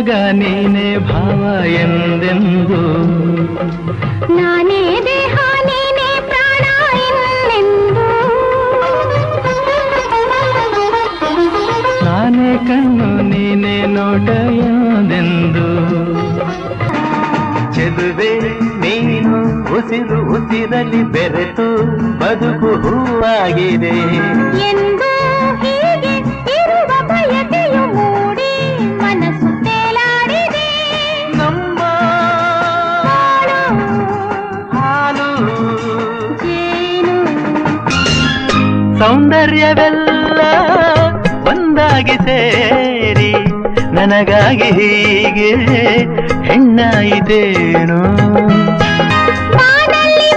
ಕಂಡಾಗ ನೀನೇ ಭಾವ ಎಂದೆಂದು? ನಾನೇ ದೇಹ ನೀನೇ ಪ್ರಾಣ ಎಂದೆಂದು ನಾನೇ ಕಣ್ಣು ನೀನೇ ನೋಟ ಎಂದೆಂದು? ಚೆದುವೆ ನೀನು ಉಸಿರು ಉಸಿರಲ್ಲಿ ಬೆರೆತು ಬದುಕು ಹೂವಾಗಿದೆ. ಎಂದು ಸೌಂದರ್ಯವೆಲ್ಲ ಒಂದಾಗಿ ಸೇರಿ ನನಗಾಗಿ ಹೀಗೆ ಹೆಣ್ಣಾಯಿತೇನು? ಬಾನಲ್ಲಿ